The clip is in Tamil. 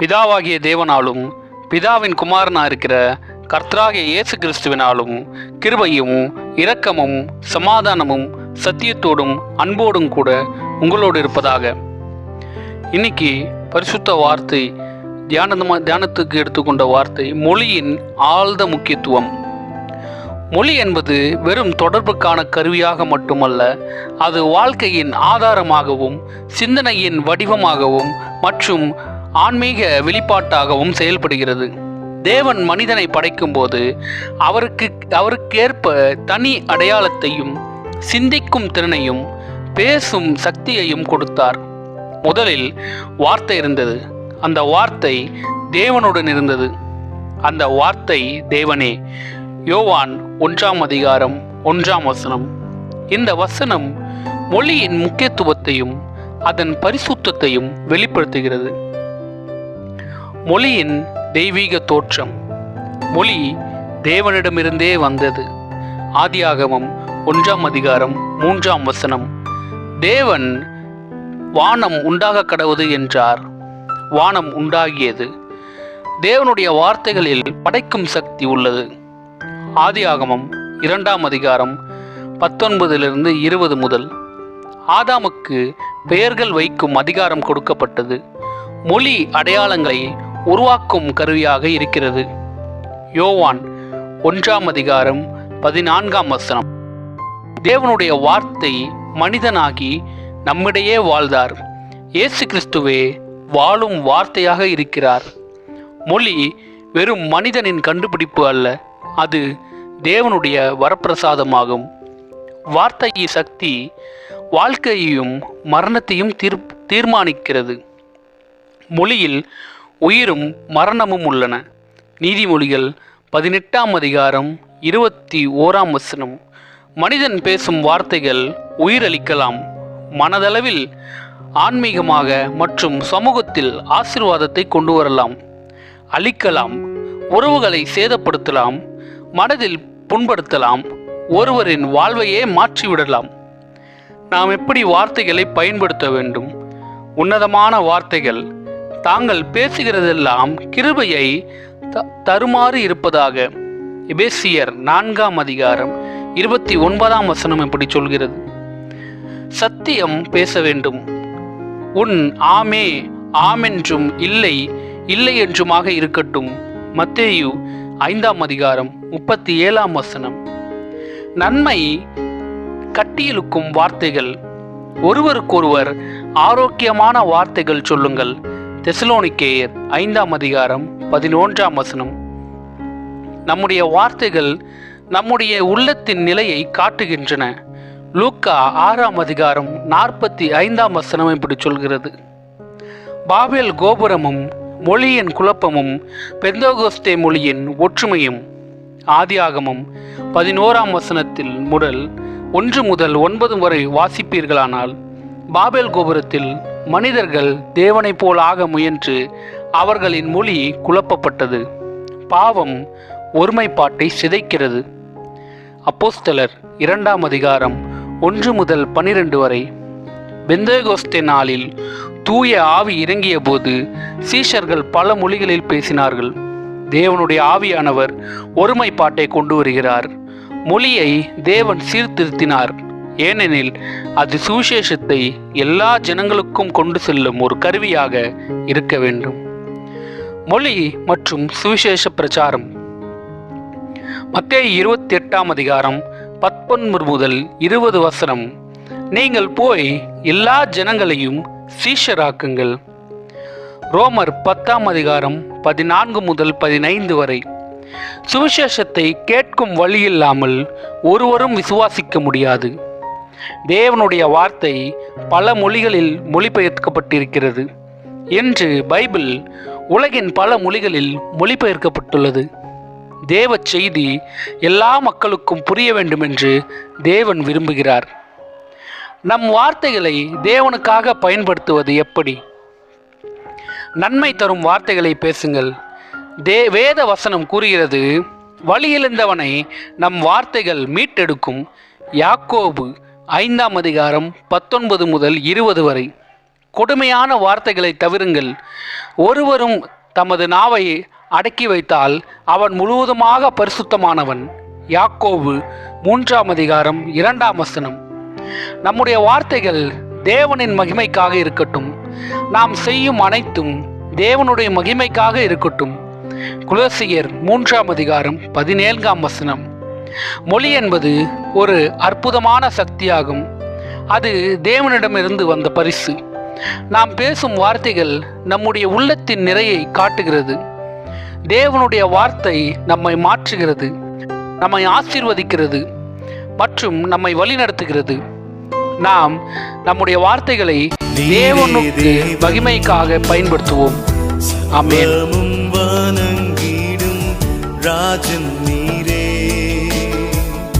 பிதாவாகிய தேவனாலும் பிதாவின் குமாரனா இருக்கிற கர்த்தராகிய இயேசு கிறிஸ்துவினாலும் கிருபையும் இரக்கமும் சமாதானமும் சத்தியத்தோடும் அன்போடும் கூட உங்களோடு இருப்பதாக. இன்னைக்கு பரிசுத்த வார்த்தை தியானமா தியானத்துக்கு எடுத்துக்கொண்ட வார்த்தை மொழியின் ஆழ்ந்த முக்கியத்துவம். மொழி என்பது வெறும் தொடர்புக்கான கருவியாக மட்டுமல்ல அது வாழ்க்கையின் ஆதாரமாகவும் சிந்தனையின் வடிவமாகவும் மற்றும் ஆன்மீக வெளிப்பாட்டாகவும் செயல்படுகிறது. தேவன் மனிதனை படைக்கும்போது அவருக்கு அவருக்கேற்ப தனி அடையாளத்தையும் சிந்திக்கும் திறனையும் பேசும் சக்தியையும் கொடுத்தார். முதலில் வார்த்தை இருந்தது. அந்த வார்த்தை தேவனுடன் இருந்தது. அந்த வார்த்தை தேவனே யோவான் ஒன்றாம் அதிகாரம் ஒன்றாம் வசனம். இந்த வசனம் மொழியின் முக்கியத்துவத்தையும் அதன் பரிசுத்தத்தையும் வெளிப்படுத்துகிறது. மொழியின் தெய்வீக தோற்றம். மொழி தேவனிடமிருந்தே வந்தது. ஆதியாகமம் ஒன்றாம் அதிகாரம் மூன்றாம் வசனம். தேவன் வானம் உண்டாக கடவுது என்றார். வானம் உண்டாகியது. தேவனுடைய வார்த்தைகளில் படைக்கும் சக்தி உள்ளது. ஆதியாகமம் இரண்டாம் அதிகாரம் பத்தொன்பதிலிருந்து இருபது முதல். ஆதாமுக்கு பெயர்கள் வைக்கும் அதிகாரம் கொடுக்கப்பட்டது. மொழி அடையாளங்களை உருவாக்கும் கருவியாக இருக்கிறது. யோவான் ஒன்றாம் அதிகாரம் பதினான்காம் வசனம். தேவனுடைய வார்த்தை மனிதனாகி நம்மிடையே வாழ்ந்தார். இயேசு கிறிஸ்துவே வாழும் வார்த்தையாக இருக்கிறார். மொழி வெறும் மனிதனின் கண்டுபிடிப்பு அல்ல அது தேவனுடைய வரப்பிரசாதமாகும். வார்த்தை சக்தி வாழ்க்கையையும் மரணத்தையும் தீர் தீர்மானிக்கிறது. மொழியில் உயிரும் மரணமும் உள்ளன. நீதிமொழிகள் பதினெட்டாம் அதிகாரம் இருபத்தி ஓராம் வசனம். மனிதன் பேசும் வார்த்தைகள் உயிரளிக்கலாம். மனதளவில் ஆன்மீகமாக மற்றும் சமூகத்தில் ஆசீர்வாதத்தை கொண்டு வரலாம். அழிக்கலாம். உறவுகளை சேதப்படுத்தலாம். மனதில் புண்படுத்தலாம். ஒருவரின் வாழ்வையே மாற்றிவிடலாம். நாம் எப்படி வார்த்தைகளை பயன்படுத்த வேண்டும்? உன்னதமான வார்த்தைகள் தாங்கள் பேசுகிறதெல்லாம் கிருபையை த- தருமாறு இருப்பதாக. எபேசியர் நான்காம் அதிகாரம் இருபத்தி ஒன்பதாம் வசனம் இப்படி சொல்கிறது. சத்தியம் பேச வேண்டும். உன் ஆமே ஆமென்றும் இல்லை இல்லை என்றுமாக இருக்கட்டும். மத்தேயு ஐந்தாம் அதிகாரம் முப்பத்தி ஏழாம் வசனம். நன்மை கட்டியிலுக்கும் வார்த்தைகள். ஒருவருக்கொருவர் ஆரோக்கியமான வார்த்தைகள் சொல்லுங்கள். தெசலோனிக்கேயர் ஐந்தாம் அதிகாரம் பதினொன்றாம் வசனம். நம்முடைய வார்த்தைகள் நம்முடைய உள்ளத்தின் நிலையை காட்டுகின்றன. லூக்கா ஆறாம் அதிகாரம் நாற்பத்தி ஐந்தாம் வசனம் இப்படி சொல்கிறது. பாபேல் கோபுரமும் மொழியின் குழப்பமும் பெந்தோகோஸ்தே மொழியின் ஒற்றுமையும் ஆதியாகமும் பதினோராம் வசனத்தில் முதல் ஒன்று முதல் ஒன்பது வரை வாசிப்பீர்களானால் பாபேல் கோபுரத்தில் மனிதர்கள் தேவனைப் போல் ஆக முயன்று அவர்களின் மொழி குழப்பப்பட்டது. பாவம் ஒருமைப்பாட்டை சிதைக்கிறது. அப்போஸ்தலர் இரண்டாம் அதிகாரம் ஒன்று முதல் பனிரெண்டு வரை. பெந்தேகோஸ்தே நாளில் தூய ஆவி இறங்கிய போது சீஷர்கள் பல மொழிகளில் பேசினார்கள். தேவனுடைய ஆவியானவர் ஒருமைப்பாட்டை கொண்டு வருகிறார். மொழியை தேவன் சீர்திருத்தினார். ஏனெனில் அது சுவிசேஷத்தை எல்லா ஜனங்களுக்கும் கொண்டு செல்லும் ஒரு கருவியாக இருக்க வேண்டும். மொழி மற்றும் சுவிசேஷ பிரச்சாரம். மத்திய இருபத்தி எட்டாம் அதிகாரம் பத்தொன்பது முதல் இருபது வசனம். நீங்கள் போய் எல்லா ஜனங்களையும் சீஷராக்குங்கள். ரோமர் பத்தாம் அதிகாரம் பதினான்கு முதல் பதினைந்து வரை. சுவிசேஷத்தை கேட்கும் வழி இல்லாமல் ஒருவரும் விசுவாசிக்க முடியாது. தேவனுடைய வார்த்தை பல மொழிகளில் மொழிபெயர்க்கப்பட்டிருக்கிறது என்று பைபிள் உலகின் பல மொழிகளில் மொழிபெயர்க்கப்பட்டுள்ளது. தேவ செய்தி எல்லா மக்களுக்கும் புரிய வேண்டும் என்று தேவன் விரும்புகிறார். நம் வார்த்தைகளை தேவனுக்காக பயன்படுத்துவது எப்படி? நன்மை தரும் வார்த்தைகளை பேசுங்கள். தே வேத வசனம் கூறுகிறது வழியிழந்தவனை நம் வார்த்தைகள் மீட்டெடுக்கும். யாக்கோபு ஐந்தாம் அதிகாரம் பத்தொன்பது முதல் இருபது வரை. கொடுமையான வார்த்தைகளை தவிருங்கள். ஒருவரும் தமது நாவை அடக்கி வைத்தால் அவன் முழுவதுமாக பரிசுத்தமானவன். யாக்கோவு மூன்றாம் அதிகாரம் இரண்டாம் வசனம். நம்முடைய வார்த்தைகள் தேவனின் மகிமைக்காக இருக்கட்டும். நாம் செய்யும் அனைத்தும் தேவனுடைய மகிமைக்காக இருக்கட்டும். குலசியர் மூன்றாம் அதிகாரம் பதினேழாம் வசனம். மொழி என்பது ஒரு அற்புதமான சக்தியாகும். அது தேவனிடமிருந்து வந்த பரிசு. நாம் பேசும் வார்த்தைகள் நம்முடைய உள்ளத்தின் நிறையை காட்டுகிறது. தேவனுடைய வார்த்தை நம்மை மாற்றுகிறது நம்மை ஆசீர்வதிக்கிறது மற்றும் நம்மை வழிநடத்துகிறது. நாம் நம்முடைய வார்த்தைகளை தேவனுக்கு மகிமைக்காக பயன்படுத்துவோம். ஆமென். சர்வமும் ராஜன்